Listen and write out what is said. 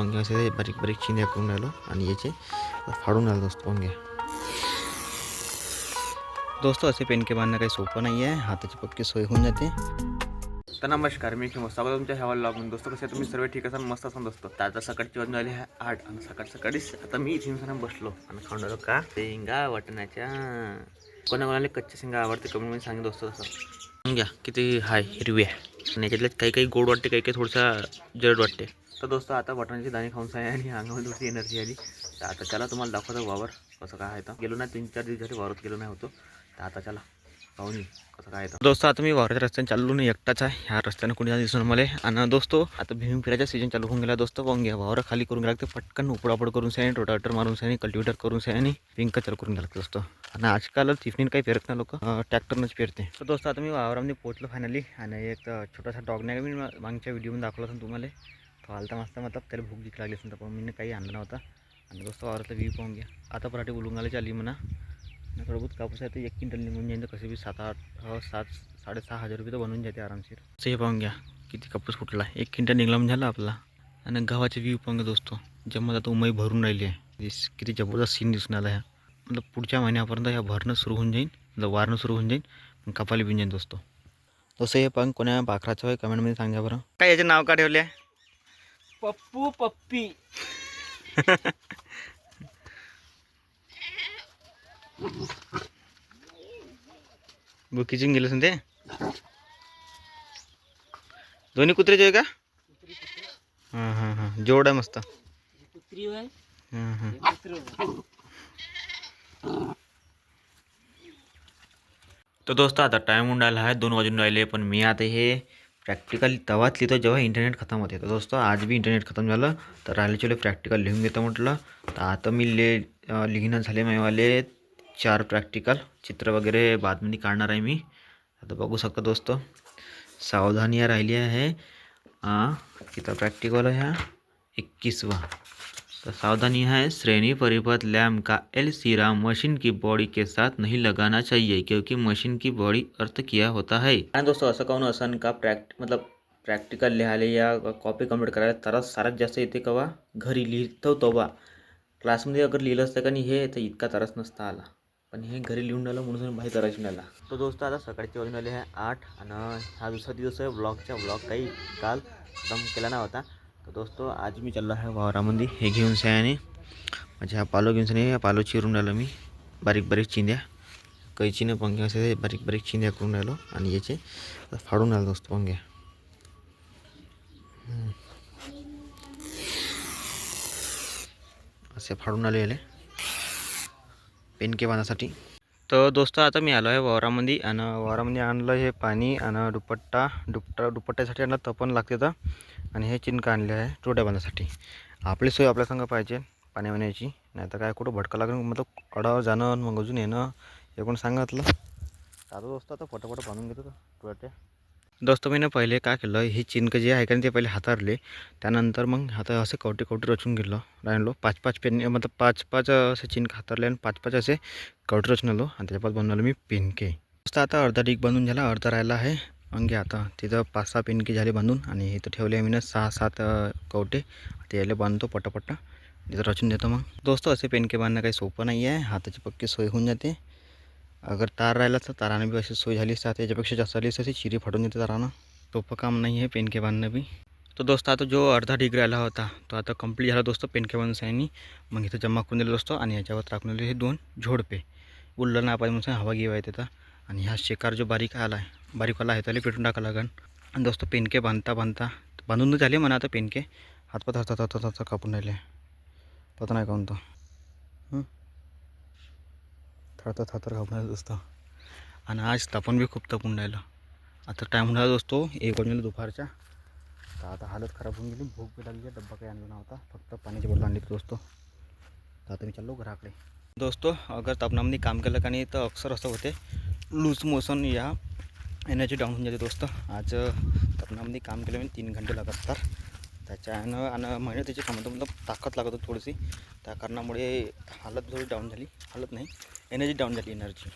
वांगे असे बारीक बारीक चिंध्या करून राहिलो आणि याचे फाडून राहिलो दोस्त वांगे दोस्त असे पेनके बांधणं काही सोपं नाही आहे हाताची पक्की सोय होऊन जाते तर नमस्कार मी मस्त स्वागत तुमच्या ह्या लागून दोस्त कसे तुम्ही सर्व ठीक असाल मस्त असाल दोस्त तर आता सकाळची वाजून झाली आहे आठ आणि सकाळ सकाळीच आता मी इथे बसलो आणि खाऊन राहिलो का शेंगा वाटण्याच्या कोणा कोणाला कच्च्या शेंगा आवडते कमेंटमध्ये सांगितलं दोस्त तसं घ्या किती हाय हिरवी आहे. आणि याच्यातल्या काही काही गोड वाटते काही काही थोडसा जड वाटते. तर दोस्त आता वाटण्याची दाणे खाऊन आहे आणि अंगामध्ये थोडी एनर्जी आली. तर आता चला तुम्हाला दाखवतो वावर कसं काय आहे तर. गेलो नाही तीन चार दिवस झाले वावरत गेलो नाही होतो. तर आता चला. पाहून कसं काय दोस्त आता मी वावराच्या रस्त्याने चाललो नाही एकटाच आहे. ह्या रस्त्याने कोणी दिसून मला आणि दोस्तो आता भीम फिरायचा सीजन चालू होऊन गेला दोस्त. पाहून घ्या वावर खाली करून गेला ते पटकन उपडापड करून से रोटाटर मारून सायनी कल्टिवेटर करून से पिंक कचर करून गेला दोस्त. आणि आजकाल टिफिन काही पेरत नाही लोक. ट्रॅक्टरनंच पेरते. तर दोस्त आता मी वावरामध्ये पोहोचलो फायनली आणि एक छोटासा डॉग नाही मी मागच्या व्हिडिओमध्ये दाखवला होता तुम्हाला. तो आलता मस्त मतलब त्याला भूक दिख लागली असेल. तर पण मी काही आणला नव्हता. आणि दोस्त वावरातला व्ह्यू पाहून घ्या. आता पराठे आल्याचा आली म्हणा. आणि थोडं बहुत कापूस आहे तर एक क्विंटल निघून जाईन तर कसे बी सात आठ सात साडेसहा हजार रुपये तर बनवून जाते आरामशीर. असं हे पाहून घ्या किती कापूस फुटला. एक क्विंटल निघला म्हणजे झाला आपला. आणि गव्हाचे व्ह्यू पाहून घ्या दोस्तो. ज्यामध्ये आता उमई भरून राहिली आहे. दिस- किती जबरदस्त सीन दिसून आला ह्या. मतलब पुढच्या महिन्यापर्यंत ह्या भरणं सुरू होऊन जाईल. मतलब वारणं सुरू होऊन जाईल. मग कपाली बिन जाईल दोस्तो. तसं हे पण कोण्या पाखराचं आहे कमेंटमध्ये सांगा बरं. काय याचे नाव का ठेवले? आहे पप्पू पप्पी. बुकीचिंग गेलं ते दोन्ही कुत्रेचे आहे का हाँ हाँ हाँ जोड आहे मस्त। कुत्री होय हाँ? हाँ तर दोस्त आता टाईम राहिला आहे दोन वाजून राहिले पण मी आता हे। प्रॅक्टिकल तेव्हाच लिहितो जेव्हा इंटरनेट खतम होते तर दोस्त आज भी इंटरनेट खतम झालं तर राहिलेचे प्रॅक्टिकल लिहून घेतो म्हटलं तर आता मी ले लिहिणं झाले माझेवाले चार प्रॅक्टिकल चित्र वगैरे बादमध्ये काढणार आहे मी. आता बघू शकता दोस्त. सावधानी या राहिली आहे. हाँ किती प्रॅक्टिकल ह्या इक्कीसवा तो सावधानी है श्रेणी परिपथ लैम का एल सीरा मशीन की बॉडी के साथ नहीं लगाना चाहिए, क्योंकि मशीन की बॉडी अर्थ किया होता है. दोस्तों, असं काहून असं का प्रॅक्ट मतलब प्रॅक्टिकल लिहायला या कॉपी कंप्लीट करायला तरच सारात जास्त येते कवा? घरी लिहितो तो बा. क्लासमध्ये अगर लिहिलं असतं का नाही, हे इतका तरच नसता आला. पण हे घरी लिहून राहिलं म्हणून बाहेर नाही आला तो दोस्त आता सकाळची वाजून आले आहे आठ आणि हा दुसरा दिवस आहे ब्लॉगचा ब्लॉग काही काल दम केला नव्हता तर दोस्तो आज मी चाललो आहे वावरामध्ये. हे घेऊन सयाने. म्हणजे हा पालो घेऊन सने या पालो चिरून राहिलो मी. बारीक बारीक चिंध्या. कैचीनं पंखे असे बारीक बारीक चिंध्या करून राहिलो आणि याचे फाडून राहिलो दोस्त पंख्या असे फाडून आले याले पेनके बांधासाठी तर दोस्त आता मी आलो आहे वावरामध्ये आणि वावरामध्ये आणलं हे पाणी आणि दुपट्टा दुपट्टा दुपट्ट्यासाठी आणलं तपण लागते तर. आणि हे चिनकं आणले आहे टोट्या बांधासाठी. आपली सोय आपल्या संग पाहिजे पाणी वाण्याची नाही तर काय कुठं भटका लागून मतलब कडावर जाणं आणि मग अजून येणं हे कोण सांगितलं? आता दोस्त आता फटाफट बांधून घेतो का टोट्या दोस्त मी पहिले काय केलं हे चिंक जे आहे का ते पहिले हातारले. त्यानंतर मग हाता असे कवटे कवटे रचून गेलो राहिलो. पाच पाच पेन मतलब पाच पाच असे चिंक हातारले आणि पाच पाच असे कवटे रचून आलो. आणि त्याच्यापास बनवलं मी पेनके दोस्त आता अर्धा डीक बनवून झाला अर्धा राहिला आहे. अंगे आता तिथं पाच सहा पेनके झाले बांधून आणि इथं ठेवले मी ना सहा सात कवटे. ते याला बांधतो पटापट्टा तिथं रचून देतो मग. दोस्त असे पेनके बांधणं काही सोपं नाही आहे हाताची पक्की सोय होऊन जाते. अगर तार राहिला तर तारानं बी अशी सोय झाली असतात याच्यापेक्षा जास्त आली असते चिरी फाटून येते तारानं. सोपं काम नाही आहे पेनके बांधणं बी. तो दोस्त आता जो अर्धा डिग्री राहिला होता तो आता कंप्लीट झाला दोस्त पेनके बांधून मग इथं जमा करून दिलं दोस्तो आणि याच्यावर टाकून दिले. हे दोन झोडपे उललं ना पाहिजे म्हणून हवा गिवा येते तर. आणि हा शेकार जो बारीक आला आहे बारीकवाला आहे त्याला पेटून टाका लागेल आणि दोस्त पेनके बांधता बांधता बांधून झाले म्हणा आता पेनके हातपात हातात हातात हातात कापून राहिले. पता नाही काऊन तो. थरता थरथर थरथर असतं. दोस्त आणि आज तापण बी खूप तापून राहिलं. आता टाईम होऊन असतो एक वाजून दुपारच्या. तर आता हालत खराब होऊन गेली भूक बी लागली डब्बा काही आणला नव्हता. फक्त पाण्याची बॉटल आणली दोस्तो. तर आता मी चाललो घराकडे. दोस्तो अगर तापणामध्ये काम केलं का नाही तर अक्सर असं होते लूज मोशन या एनर्जी डाऊन होऊन जाते दोस्त. आज तापणामध्ये काम केलं मी तीन घंटे लागतात. त्याच्यानं आणि मेहनतीची कामं तर मतलब ताकद लागत होती थोडीशी. त्या कारणामुळे हालत थोडी डाऊन झाली. हालत नाही. एनर्जी डाऊन झाली एनर्जी